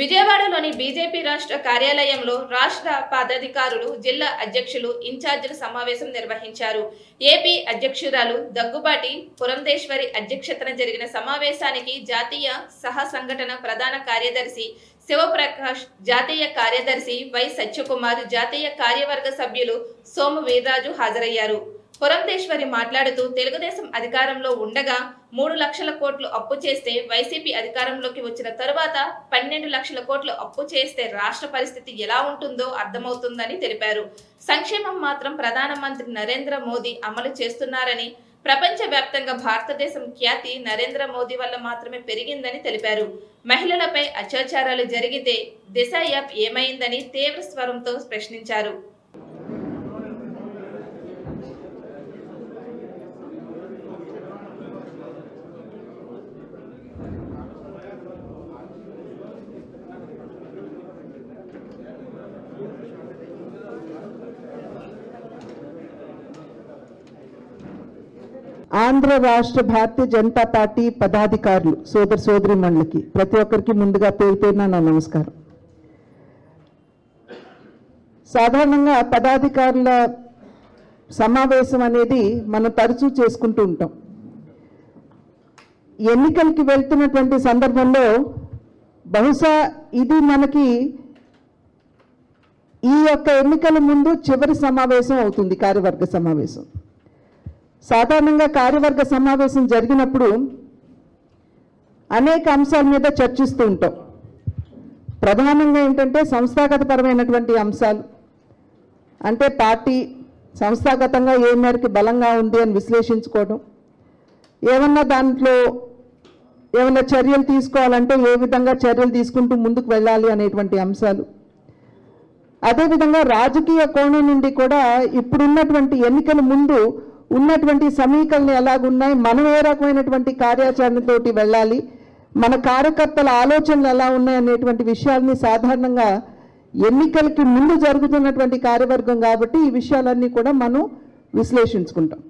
విజయవాడలోని బీజేపీ రాష్ట్ర కార్యాలయంలో రాష్ట్ర పదాధికారులు జిల్లా అధ్యక్షులు ఇన్ఛార్జీల సమావేశం నిర్వహించారు. ఏపీ అధ్యక్షురాలు దగ్గుబాటి పురంధేశ్వరి అధ్యక్షతన జరిగిన సమావేశానికి జాతీయ సహ సంఘటన ప్రధాన కార్యదర్శి శివప్రకాష్ జాతీయ కార్యదర్శి వై సత్యకుమార్ జాతీయ కార్యవర్గ సభ్యులు సోము వీర్రాజు హాజరయ్యారు. పురంధేశ్వరి మాట్లాడుతూ తెలుగుదేశం అధికారంలో ఉండగా మూడు లక్షల కోట్లు అప్పు చేస్తే వైసీపీ అధికారంలోకి వచ్చిన తరువాత పన్నెండు లక్షల కోట్లు అప్పు చేస్తే రాష్ట్ర పరిస్థితి ఎలా ఉంటుందో అర్థమవుతుందని తెలిపారు. సంక్షేమం మాత్రం ప్రధానమంత్రి నరేంద్ర మోదీ అమలు చేస్తున్నారని ప్రపంచవ్యాప్తంగా భారతదేశం ఖ్యాతి నరేంద్ర మోదీ వల్ల మాత్రమే పెరిగిందని తెలిపారు. మహిళలపై అత్యాచారాలు జరిగితే దిశ యాప్ ఏమైందని తీవ్ర స్వరంతో ప్రశ్నించారు. ఆంధ్ర రాష్ట్ర భారతీయ జనతా పార్టీ పదాధికారులు సోదర సోదరి మండలికి ప్రతి ఒక్కరికి ముందుగా పేరు పేరున నా నమస్కారం. సాధారణంగా పదాధికారుల సమావేశం అనేది మనం తరచూ చేసుకుంటూ ఉంటాం. ఎన్నికలకి వెళ్తున్నటువంటి సందర్భంలో బహుశా ఇది మనకి ఈ యొక్క ఎన్నికల ముందు చివరి సమావేశం అవుతుంది కార్యవర్గ సమావేశం. సాధారణంగా కార్యవర్గ సమావేశం జరిగినప్పుడు అనేక అంశాల మీద చర్చిస్తూ ఉంటాం. ప్రధానంగా ఏంటంటే సంస్థాగతపరమైనటువంటి అంశాలు. అంటే పార్టీ సంస్థాగతంగా ఏ మేరకు బలంగా ఉంది అని విశ్లేషించుకోవడం. ఏమన్నా దాంట్లో ఏమైనా చర్యలు తీసుకోవాలంటే ఏ విధంగా చర్యలు తీసుకుంటూ ముందుకు వెళ్ళాలి అనేటువంటి అంశాలు. అదేవిధంగా రాజకీయ కోణం నుండి కూడా ఇప్పుడున్నటువంటి ఎన్నికల ముందు ఉన్నటువంటి సమీకరణలు ఎలాగున్నాయి? మనం ఏ రకమైనటువంటి కార్యాచరణతోటి వెళ్ళాలి? మన కార్యకర్తల ఆలోచనలు ఎలా ఉన్నాయి అనేటువంటి విషయాల్ని సాధారణంగా ఎన్నికలకి ముందు జరుగుతున్నటువంటి కార్యవర్గం కాబట్టి ఈ విషయాలన్నీ కూడా మనం విశ్లేషించుకుంటాం.